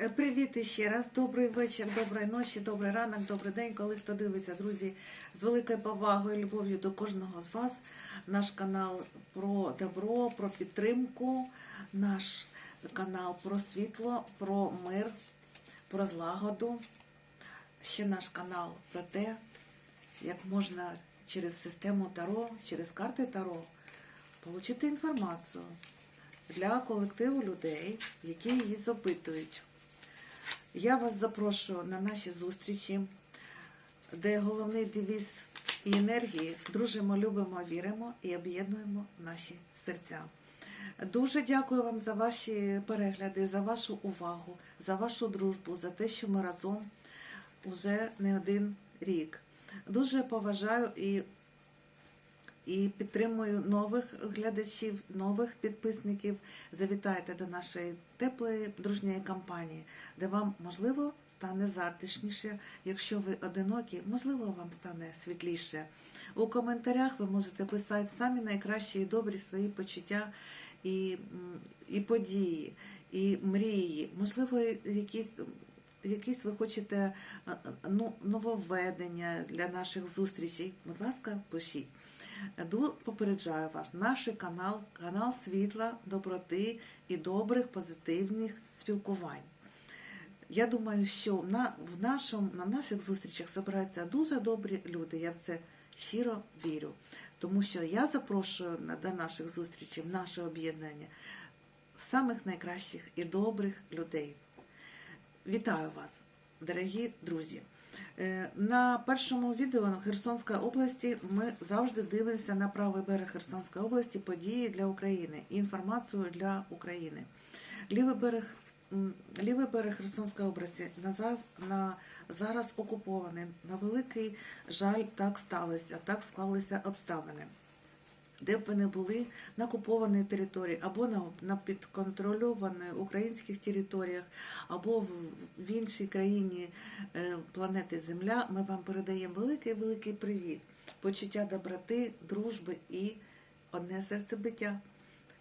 Е, Привіт іще раз. Добрий вечір, доброї ночі, добрий ранок, добрий день, коли хто дивиться, друзі. З великою повагою і любов'ю до кожного з вас. Наш канал про добро, про підтримку, наш канал про світло, про мир, про злагоду. Ще наш канал про те, як можна через систему Таро, через карти Таро отримати інформацію для колективу людей, які її запитують. Я вас запрошую на наші зустрічі, де головний девіз і енергії дружимо, любимо, віримо і об'єднуємо наші серця. Дуже дякую вам за ваші перегляди, за вашу увагу, за вашу дружбу, за те, що ми разом уже не один рік. Дуже поважаю і і підтримую нових глядачів, нових підписників. Завітайте до нашої теплої дружньої компанії, де вам можливо стане затишніше. Якщо ви одинокі, можливо, вам стане світліше. У коментарях ви можете писати самі найкращі і добрі свої почуття і, і події, і мрії. Можливо, якісь. Якісь ви хочете а, а, ну, нововведення для наших зустрічей, будь ласка, пишіть. Попереджаю вас, наш канал, канал світла, доброти і добрих позитивних спілкувань. Я думаю, що на, в нашому, на наших зустрічах збираються дуже добрі люди. Я в це щиро вірю. Тому що я запрошую до наших зустрічей, в наше об'єднання самих найкращих і добрих людей. Вітаю вас, дорогі друзі! Е, На першому відео на Херсонської області ми завжди дивимося на правий берег Херсонської області події для України і інформацію для України. Лівий берег, лівий берег Херсонської області на, зараз, на зараз окупований. На великий жаль, так сталося, так склалися обставини. Де б ви не були на окупованій території, або на, на підконтрольованих українських територіях, або в, в іншій країні е, планети Земля, ми вам передаємо великий великий привіт, почуття доброти, дружби і одне серцебиття.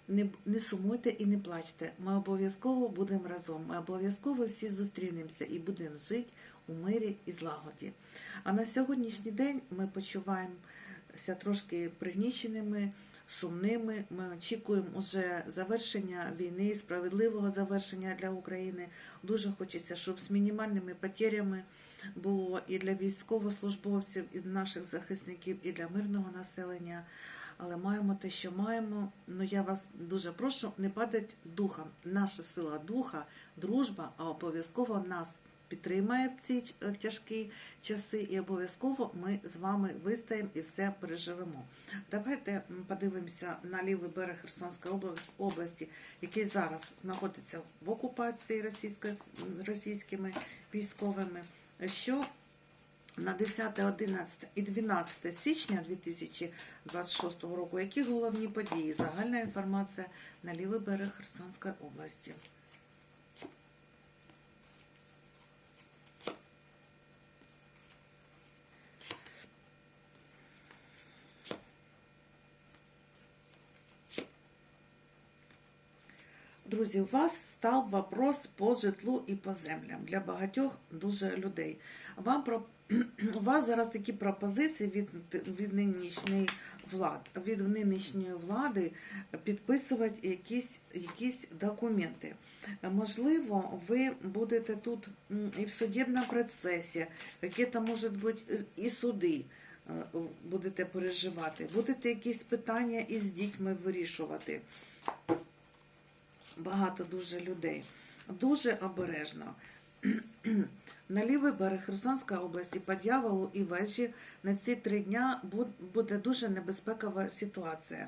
Не, не сумуйте і не плачте. Ми обов'язково будемо разом. Ми обов'язково всі зустрінемося і будемо жити у мирі і злагоді. А на сьогоднішній день ми почуваємося трошки пригніченими, сумними. Ми очікуємо уже завершення війни, справедливого завершення для України. Дуже хочеться, щоб з мінімальними потерями було і для військовослужбовців, і наших захисників, і для мирного населення. Але маємо те, що маємо. Ну я вас дуже прошу не падати духом. Наша сила духа, дружба, а обов'язково нас підтримає в ці е, тяжкі часи, і обов'язково ми з вами вистоїмо і все переживемо. Давайте подивимося на лівий берег Херсонської області, який зараз знаходиться в окупації російськими військовими. Що на 10, 11 і 12 січня 2026 року. Які головні події? Загальна інформація на лівий берег Херсонської області. Друзі, у вас став вопрос по житлу і по землям для багатьох дуже людей. Вам про у вас зараз такі пропозиції від, від нинішньої влади, від нинішньої влади підписувати якісь, якісь документи. Можливо, ви будете тут і в судебному процесі, які там можуть бути і суди е, будете переживати, будете якісь питання із дітьми вирішувати багато дуже людей. Дуже обережно. На лівий берег Херсонської області по дьяволу і вежі на ці три дня буде дуже небезпекова ситуація.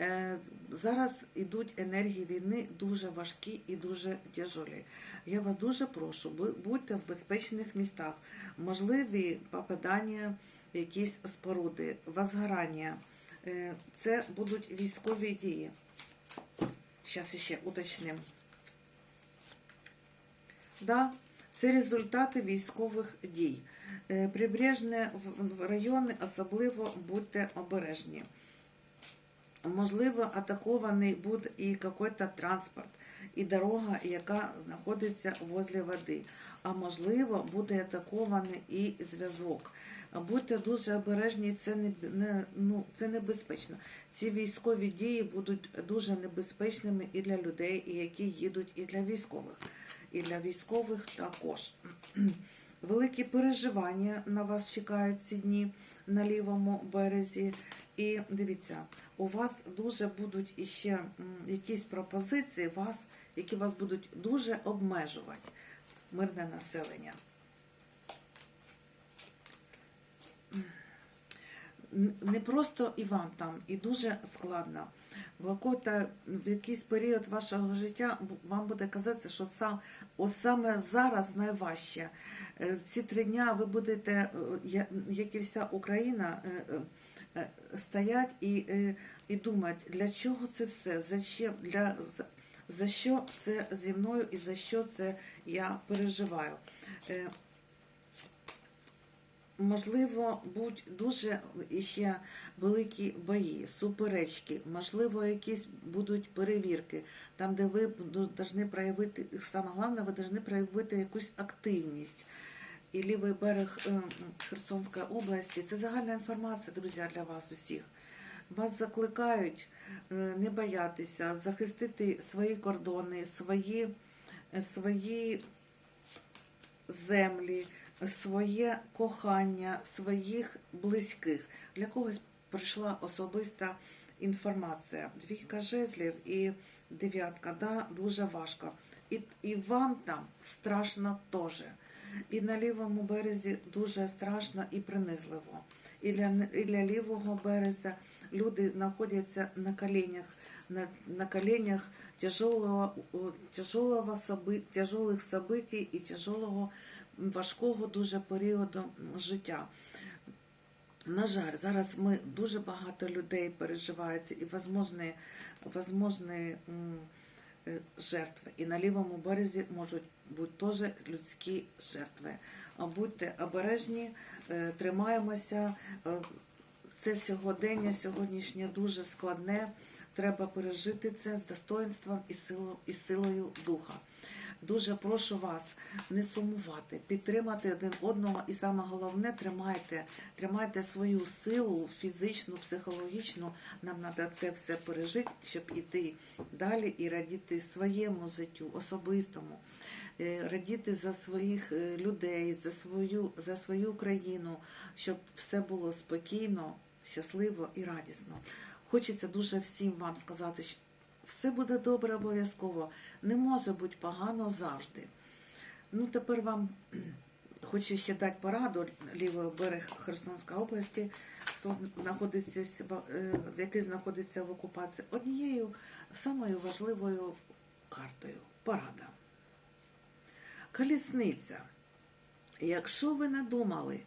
Е, Зараз йдуть енергії війни дуже важкі і дуже тяжолі. Я вас дуже прошу, будьте в безпечних містах. Можливі попадання якісь споруди, возгорання. Е, Це будуть військові дії. Зараз ще уточним. Да, це результати військових дій. Е, Прибережні райони особливо будьте обережні. Можливо, атакований буде і якийсь транспорт. І дорога, яка знаходиться возле води. А можливо, буде атакований і зв'язок. Будьте дуже обережні, це не, не ну це небезпечно. Ці військові дії будуть дуже небезпечними і для людей, і які їдуть, і для військових, і для військових також. Великі переживання на вас чекають ці дні на лівому березі. І дивіться, у вас дуже будуть іще якісь пропозиції, вас, які вас будуть дуже обмежувати, мирне населення. Не просто і вам там, і дуже складно. В, в якийсь період вашого життя вам буде казатися, що сам, ось саме зараз найважче. Е, Ці три дня ви будете, е, як і вся Україна, е, стоять і, і думати, для чого це все, за, чим, для, за що це зі мною і за що це я переживаю. Можливо, будуть дуже іще великі бої, суперечки, можливо, якісь будуть перевірки, там, де ви повинні проявити, саме головне, ви повинні проявити якусь активність. І лівий берег е, Херсонської області це загальна інформація, друзі, для вас усіх. Вас закликають е, не боятися, захистити свої кордони, свої, е, свої землі, своє кохання, своїх близьких. Для когось прийшла особиста інформація. Двійка жезлів і дев'ятка, да, дуже важко. І, і вам там страшно теж. І на лівому березі дуже страшно і принизливо. І для, і для лівого береза люди знаходяться на коленях, на, на коленях тяжелого, тяжелого соби, тяжелих событий і тяжелого важкого дуже періоду життя. На жаль, зараз ми дуже багато людей переживається і возможні, е, жертви. І на лівому березі можуть бути теж людські жертви. А Будьте обережні, е, тримаємося. Е, Це сьогодення, сьогоднішнє дуже складне. Треба пережити це з достоинством і силою духа. Дуже прошу вас не сумувати, підтримати один одного, і саме головне тримайте, тримайте свою силу фізичну, психологічну. Нам треба це все пережити, щоб іти далі і радіти своєму життю, особистому, е, радіти за своїх е, людей, за свою, за свою країну, щоб все було спокійно, щасливо і радісно. Хочеться дуже всім вам сказати, що все буде добре обов'язково. Не може бути погано завжди. Ну, тепер вам хочу ще дати пораду лівий берег Херсонської області, хто знаходиться, е, який знаходиться в окупації, однією самою важливою картою. Порада. Колісниця. Якщо ви надумали,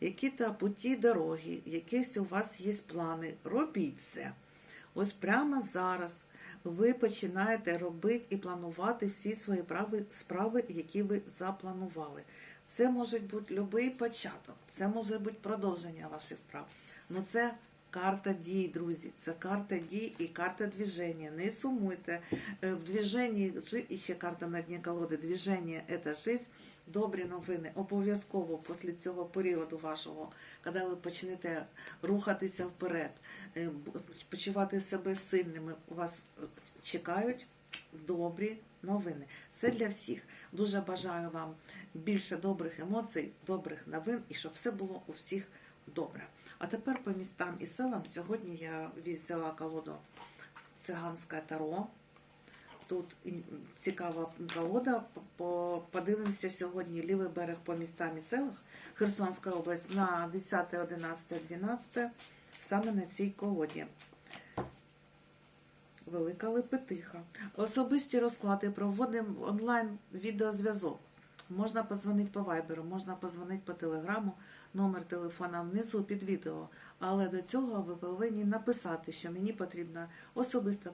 які то путі дороги, якісь у вас є плани, робіть це. Ось прямо зараз ви починаєте робити і планувати всі свої прави- справи, які ви запланували. Це може бути будь-який початок, це може бути продовження ваших справ. Ну це карта дій, друзі. Це карта дій і карта движення. Не сумуйте. Е, В движенні і ще карта на дні колоди. Движення це жизнь. Добрі новини. Обов'язково після цього періоду вашого, коли ви почнете рухатися вперед, е, почувати себе сильними, у вас е, чекають добрі новини. Це для всіх. Дуже бажаю вам більше добрих емоцій, добрих новин і щоб все було у всіх добре. А тепер по містам і селам. Сьогодні я взяла колоду циганське таро. Тут цікава колода. Подивимося сьогодні лівий берег по містам і селах. Херсонська область на 10, 11, 12 саме на цій колоді. Велика Лепетиха. Особисті розклади проводимо онлайн відеозв'язок. Можна позвонити по вайберу, можна позвонити по телеграму, номер телефона внизу під відео. Але до цього ви повинні написати, що мені потрібна особиста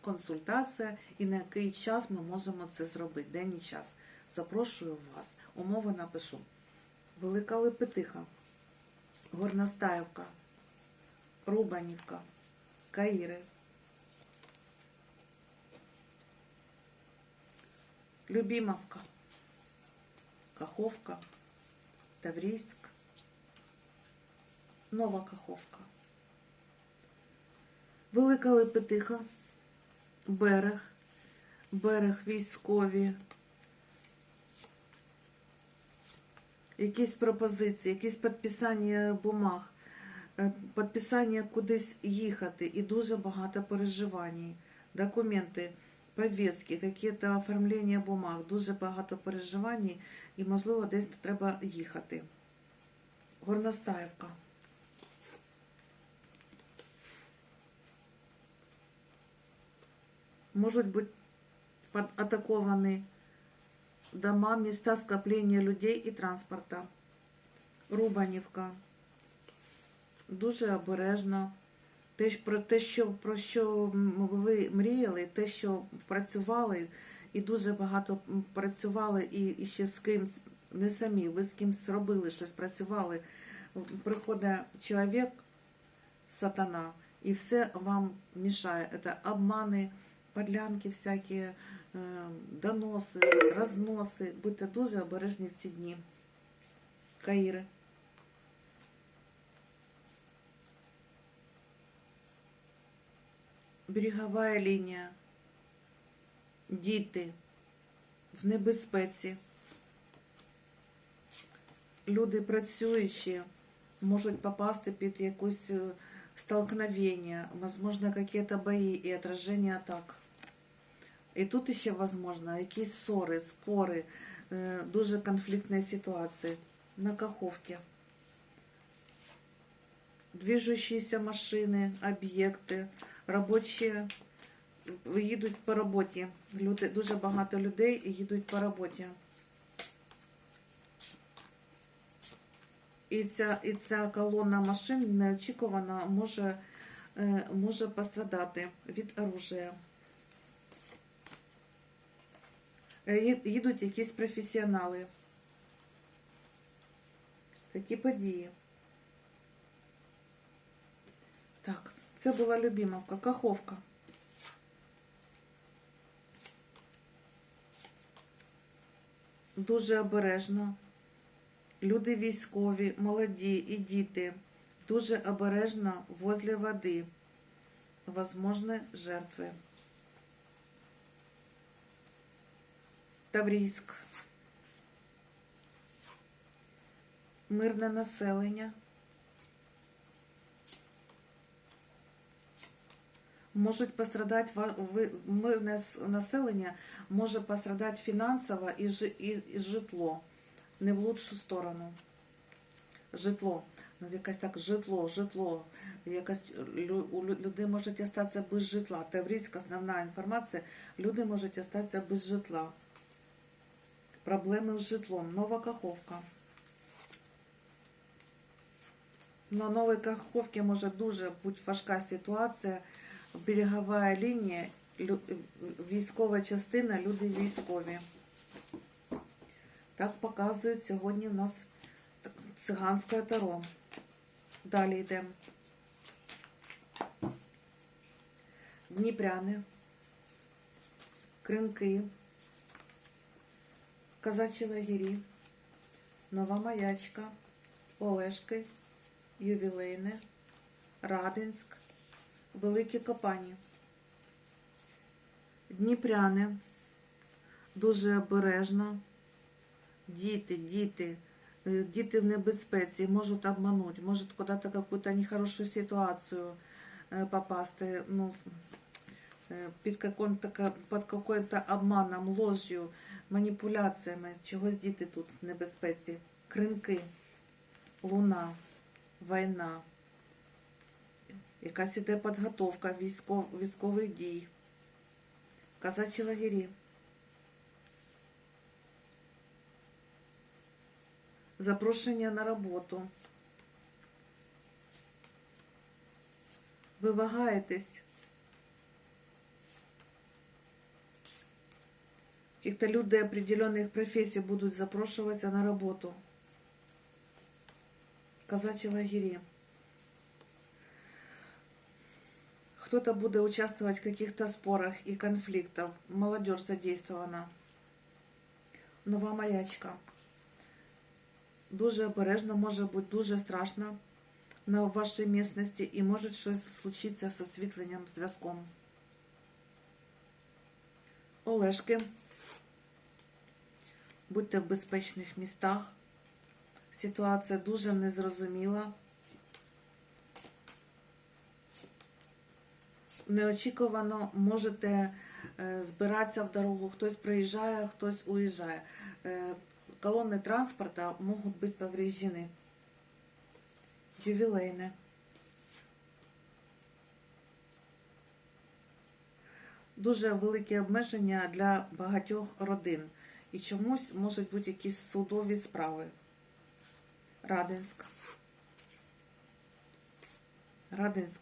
консультація і на який час ми можемо це зробити. День і час. Запрошую вас. Умови напишу. Велика Лепетиха, Горностаївка, Рубанівка, Каїри, Любимовка, Каховка, Таврійськ, Нова Каховка, Велика Лепетиха, Берег, Берег військові. Якісь пропозиції, якісь підписання бумаг, е, підписання кудись їхати і дуже багато переживань. Документи, повістки, якісь оформлення бумаг, дуже багато переживань і, можливо, десь треба їхати. Горностаївка. Можуть бути под- атаковані дома, места скопления людей і транспорта. Рубанівка. Дуже обережно. Те, про те, що, про що ви мріяли, те, що працювали, і дуже багато працювали, і, і ще з кимсь, не самі, ви з кимсь робили щось, працювали. Приходить чоловік, сатана, і все вам мішає. Це обмани, подлянки всякі, е, доноси, розноси. Будьте дуже обережні в ці дні. Каїри. Берегова лінія. Діти в небезпеці. Люди працюючі можуть попасти під якусь е, столкновення, возможно, какие-то бої і отраження атак. І тут ще, возможно, якісь ссори, спори, е, дуже конфліктні ситуації на Каховці. Движущиеся машини, об'єкти, робочі їдуть по роботі. Люди, дуже багато людей їдуть по роботі. І ця, і ця колона машин неочікувано може, е, може пострадати від оружия. Е, ї- Їдуть якісь професіонали. Такі події. Так, це була Любімовка, Каховка. Дуже обережно. Люди військові, молоді і діти дуже обережно возле води. Возможні жертви. Таврійськ. Мирне населення. Можуть пострадати мирне населення може пострадати фінансово і, жи- і, і житло не в лучшу сторону. Житло. Ну, якась так житло, житло. Якась лю- у лю- людей можуть залишитися без житла. Таврійська основна інформація. Люди можуть залишитися без житла. Проблеми з житлом. Нова Каховка. На Новій Каховці може дуже бути важка ситуація. Берегова лінія, військова частина, люди військові. Так показують сьогодні у нас циганське таро. Далі йдемо. Дніпряни, Кринки, Казачі лагері, Нова Маячка, Олешки, Ювілейне, Радинськ, Великі Копані. Дніпряни. Дуже обережно. Діти, діти, э, діти в небезпеці, можуть обманути, можуть куди-то какую-то нехорошую ситуацію э, попасти, ну, с- э, під каким-то, ка- під каким-то обманом, ложью, маніпуляціями. Чогось діти тут в небезпеці. Кринки, луна, війна. Якась іде підготовка військов, військових дій. Казачі лагері. Запрошення на роботу. Ви вагаєтесь. Каких-то люди определенных профессий будут запрошиваться на работу. Казачі лагері. Кто-то будет участвовать в каких-то спорах и конфликтах. Молодежь задействована. нова маячка. Дуже обережно, може бути дуже страшно на вашій місцевості і може щось случитися з освітленням зв'язком. Олешки. Будьте в безпечних містах. Ситуація дуже незрозуміла. Неочікувано можете е, збиратися в дорогу. Хтось приїжджає, хтось уїжджає. Е, Колонни транспорта можуть бути повреждені. Ювілейне. Дуже великі обмеження для багатьох родин. І чомусь можуть бути якісь судові справи. Радинськ. Радинськ.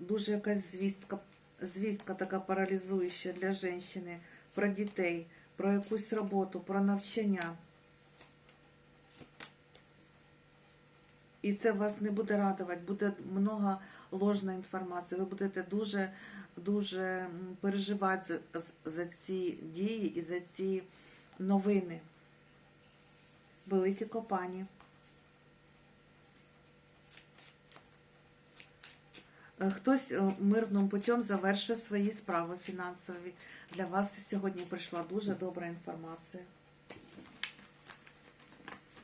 Дуже якась звістка, звістка така паралізуюча для жінки, про дітей, про якусь роботу, про навчання. І це вас не буде радувати, буде много ложної інформації. Ви будете дуже, дуже переживати за, за ці дії і за ці новини. Великі копані. Е, Хтось е, мирним путем завершить свої справи фінансові. Для вас сьогодні прийшла дуже добра інформація.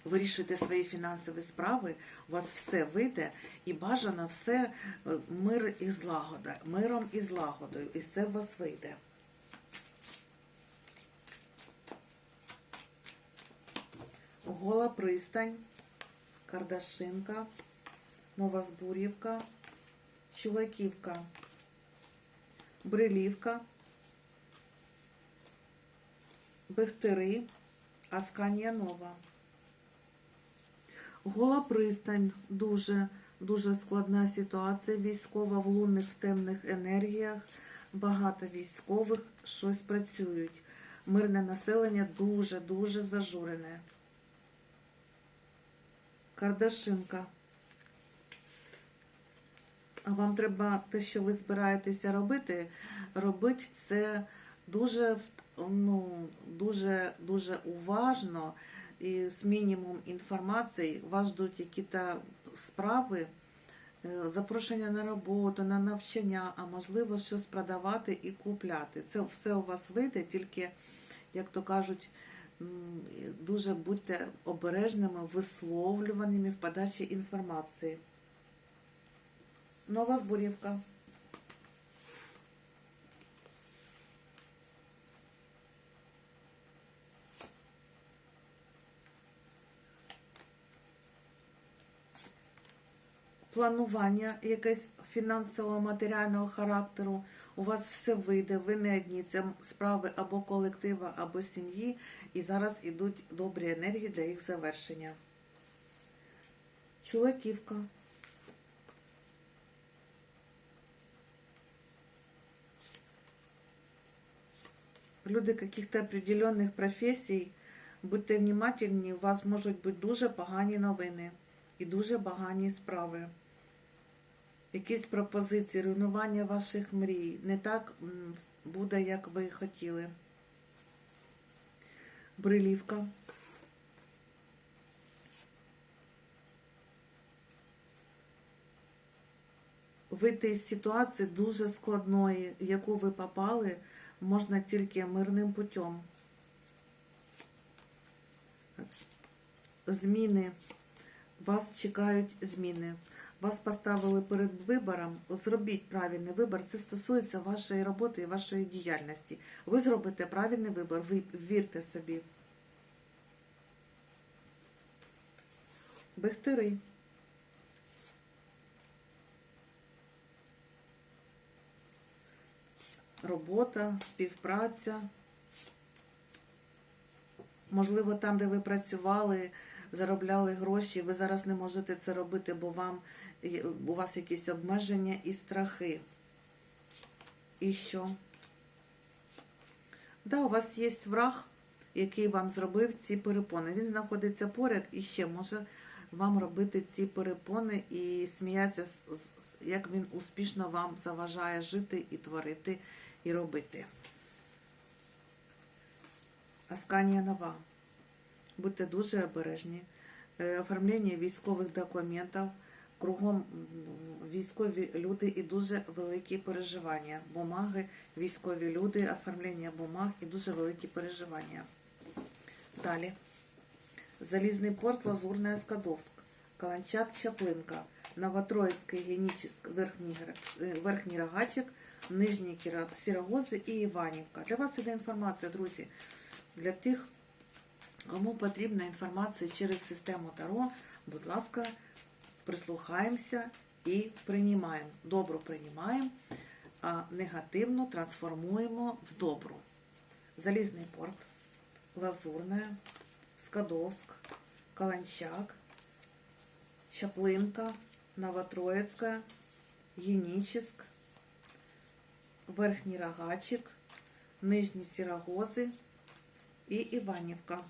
Вирішуйте свої фінансові справи, у вас все вийде і бажано все е, мир і злагода, миром і злагодою, і все у вас вийде. Гола пристань, Кардашинка, Новозбур'ївка, Чулаківка, Брилівка, Бехтери, Асканія Нова. Гола пристань дуже дуже складна ситуація військова в лунних в темних енергіях. Багато військових щось працюють. Мирне населення дуже дуже зажурене. Кардашинка. А вам треба те, що ви збираєтеся робити, робити це дуже ну, дуже дуже уважно і з мінімум інформації. Вас ждуть якісь справи, е, запрошення на роботу, на навчання, а можливо щось продавати і купляти. Це все у вас вийде, тільки, як то кажуть, дуже будьте обережними, висловлюваними в подачі інформації. Нова зборівка. Планування якесь фінансово матеріального характеру. У вас все вийде, ви не одні. Це справи або колектива, або сім'ї. І зараз ідуть добрі енергії для їх завершення. Чулаківка. люди каких-то определенных професій, будьте внимательні, у вас можуть бути дуже погані новини і дуже погані справи. Якісь пропозиції, руйнування ваших мрій. Не так буде, як ви хотіли. Брилівка. Вийти з ситуації дуже складної, в яку ви попали, можна тільки мирним путем. Зміни. Вас чекають зміни. Вас поставили перед вибором. Зробіть правильний вибір. Це стосується вашої роботи і вашої діяльності. Ви зробите правильний вибір. Ви вірте собі. Бехтери. робота, співпраця. Можливо, там, де ви працювали, заробляли гроші, ви зараз не можете це робити, бо вам у вас якісь обмеження і страхи. І що? Да, у вас є враг, який вам зробив ці перепони. Він знаходиться поряд і ще може вам робити ці перепони і сміятися, як він успішно вам заважає жити і творити і робити. Асканія Нова. Будьте дуже обережні. Е, Оформлення військових документів, кругом військові люди і дуже великі переживання. Бумаги, військові люди, оформлення бумаг і дуже великі переживання. Далі. Залізний порт, Лазурная Скадовск, Каланчак, Чаплинка, Новотроїцький, Генічеськ, Верхній, е, Верхній Рогачик, Нижній Сірогози і Іванівка. Для вас іде інформація, друзі. Для тих, кому потрібна інформація через систему Таро, будь ласка, прислухаємося і приймаємо. Добру приймаємо, а негативну трансформуємо в добру. Залізний порт, Лазурне, Скадовск, Каланчак, Чаплинка, Новотроїцька, Єнічеськ, Верхній Рогачик, Нижні Сірогози і Іванівка.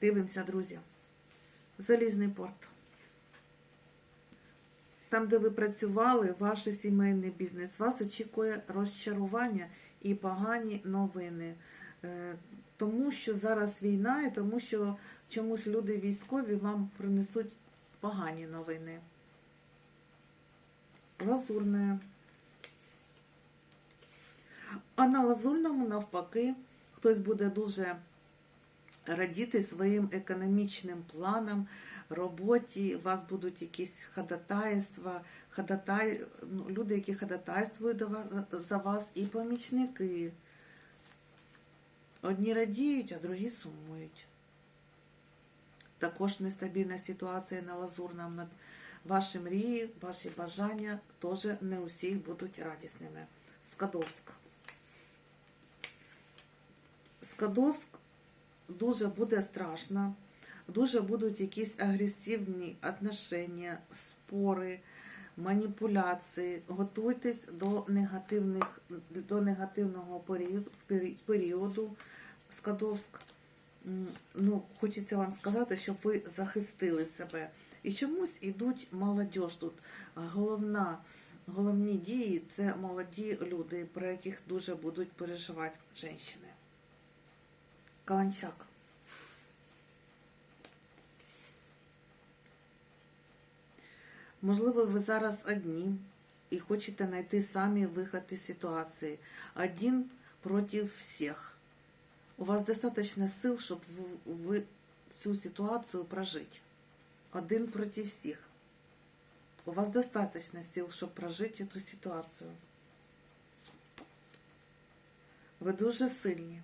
Дивимося, друзі. Залізний порт. Там, де ви працювали, ваш сімейний бізнес, вас очікує розчарування і погані новини. Е, Тому що зараз війна, і тому що чомусь люди військові вам принесуть погані новини. Лазурне. А на лазурному, навпаки, хтось буде дуже радіти своїм економічним планам, роботі, у вас будуть якісь ходатайства, ходатай, ну, люди, які ходатайствують до вас, за вас, і помічники. Одні радіють, а другі сумують. Також нестабільна ситуація на лазурному. Ваші мрії, ваші бажання теж не усіх будуть радісними. Скадовськ. Скадовськ дуже буде страшно, дуже будуть якісь агресивні отношення, спори, маніпуляції. Готуйтесь до негативних до негативного періоду, Скадовськ. Ну, хочеться вам сказати, щоб ви захистили себе. І чомусь ідуть молодь тут. Головна, головні дії це молоді люди, про яких дуже будуть переживати жінки. Каланчак. Можливо, ви зараз одні і хочете знайти самі виход із ситуації. Один проти всіх. У вас достатньо сил, щоб ви, цю ситуацію прожити. Один проти всіх. У вас достатньо сил, щоб прожити цю ситуацію. Ви дуже сильні.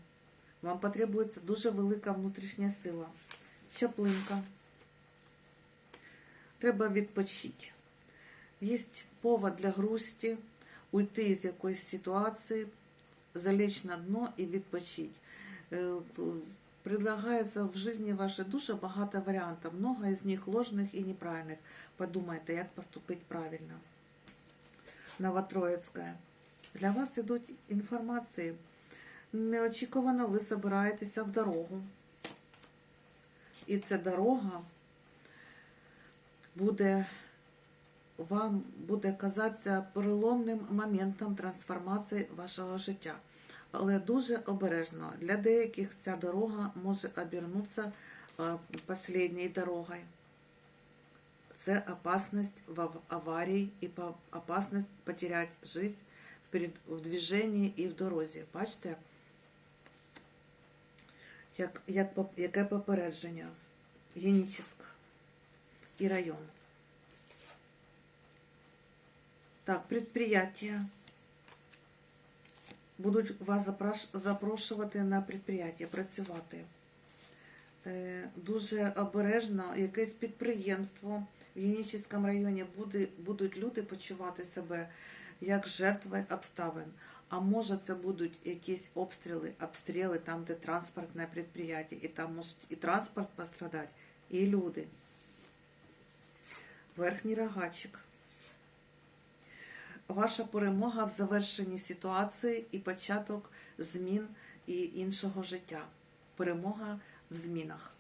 Вам потребується дуже велика внутрішня сила. Чаплинка. Треба відпочити. Є повод для грусті, уйти з якоїсь ситуації, залечь на дно і відпочити. Е, Предлагається в житті вашій дуже багато варіантів, много із них ложних і неправильних. Подумайте, як поступити правильно. Новотроїцька. Для вас ідуть інформації. Неочікувано ви збираєтеся в дорогу. І ця дорога буде вам буде казатися переломним моментом трансформації вашого життя. Але дуже обережно. Для деяких ця дорога може обернутися е, останньою дорогою. Це опасність в аварії і опасність потеряти життя в движенні і в дорозі. Бачите, як, як, яке попередження? Генічеськ і район. Так, предприятия. Будуть вас запрошувати на предприятия, працювати. Е, Дуже обережно якесь підприємство в Генічеському районі буде, будуть люди почувати себе як жертви обставин. А може це будуть якісь обстріли, обстріли там, де транспортне предприятие, і там може і транспорт пострадати, і люди. Верхній рогачик. Ваша перемога в завершенні ситуації і початок змін і іншого життя. Перемога в змінах.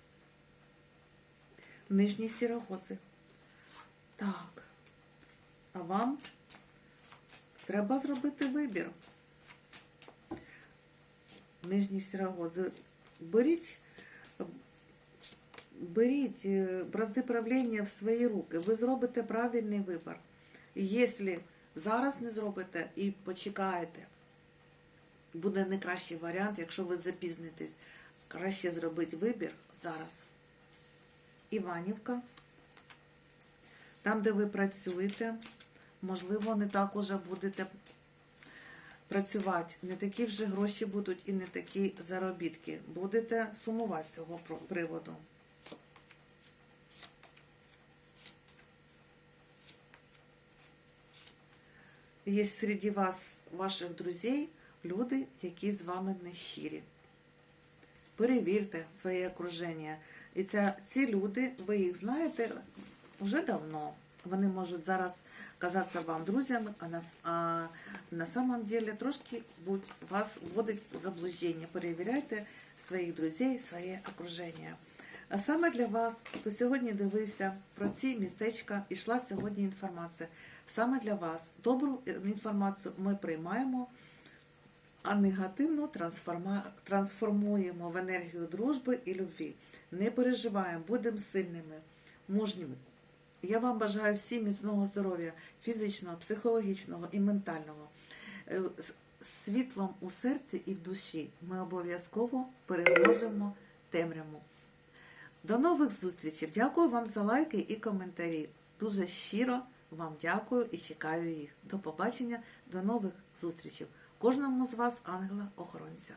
Нижні сірогози. Так. А вам треба зробити вибір. Нижній сірогоз. Беріть, беріть е, бразди правління в свої руки. Ви зробите правильний вибір. І Якщо зараз не зробите і почекаєте, буде не кращий варіант, якщо ви запізнитесь. Краще зробити вибір зараз. Іванівка. Там, де ви працюєте, можливо, не так уже будете працювати. Не такі вже гроші будуть і не такі заробітки. Будете сумувати з цього приводу. Є серед вас, ваших друзей, люди, які з вами не щирі. Перевірте своє окруження. І ця, ці люди, ви їх знаєте вже давно. Вони можуть зараз казатися вам друзями, а на, а на самом деле трошки будь, вас вводить в заблуждення. Перевіряйте своїх друзей, своє окруження. А саме для вас, хто сьогодні дивився про ці містечка, ішла сьогодні інформація. Саме для вас добру інформацію ми приймаємо, а негативну трансформуємо в енергію дружби і любві. Не переживаємо, будемо сильними, мужніми. Я вам бажаю всім міцного здоров'я, фізичного, психологічного і ментального. Е, з Світлом у серці і в душі ми обов'язково переможемо темряву. До нових зустрічей. Дякую вам за лайки і коментарі. Дуже щиро вам дякую і чекаю їх. До побачення, до нових зустрічей. Кожному з вас ангела-охоронця.